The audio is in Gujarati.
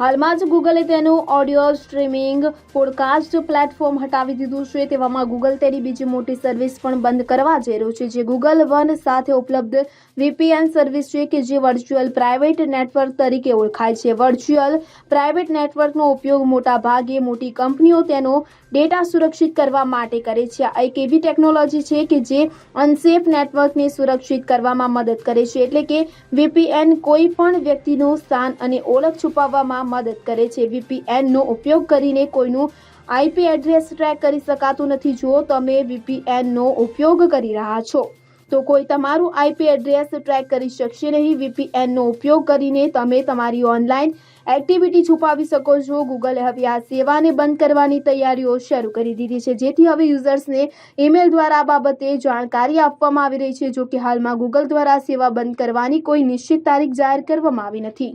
હાલમાં જ ગૂગલે તેનું ઓડિયો સ્ટ્રીમિંગ પોડકાસ્ટ પ્લેટફોર્મ હટાવી દીધું છે. તેવામાં ગૂગલ તેની બીજી મોટી સર્વિસ પણ બંધ કરવા જઈ રહ્યું છે, જે ગૂગલ વન સાથે ઉપલબ્ધ વીપીએન સર્વિસ છે કે જે વર્ચ્યુઅલ પ્રાઇવેટ નેટવર્ક તરીકે ઓળખાય છે. વર્ચ્યુઅલ પ્રાઇવેટ નેટવર્કનો ઉપયોગ મોટા ભાગે મોટી કંપનીઓ તેનો ડેટા સુરક્ષિત કરવા માટે કરે છે. આ એક એવી ટેકનોલોજી છે કે જે અનસેફ નેટવર્કને સુરક્ષિત કરવામાં મદદ કરે છે. એટલે કે વીપીએન કોઈ પણ વ્યક્તિનું સ્થાન અને ઓળખ છુપાવવામાં મદદ કરે છે. વીપીએનનો ઉપયોગ કરીને કોઈનું આઈપી એડ્રેસ ટ્રેક કરી શકાતું નથી. જો તમે વીપીએનનો ઉપયોગ કરી રહ્યા છો, તો કોઈ તમારું આઈપી એડ્રેસ ટ્રેક કરી શકશે નહીં. વીપીએનનો ઉપયોગ કરીને તમે તમારી ઓનલાઈન એક્ટિવિટી છુપાવી શકો છો. ગૂગલે હવે આ સેવાને બંધ કરવાની તૈયારીઓ શરૂ કરી દીધી છે. જેથી હવે યુઝર્સને ઈમેલ દ્વારા આ બાબતે જાણકારી આપવામાં આવી રહી છે. જો કે હાલમાં ગૂગલ દ્વારા સેવા બંધ કરવાની કોઈ નિશ્ચિત તારીખ જાહેર કરવામાં આવી નથી.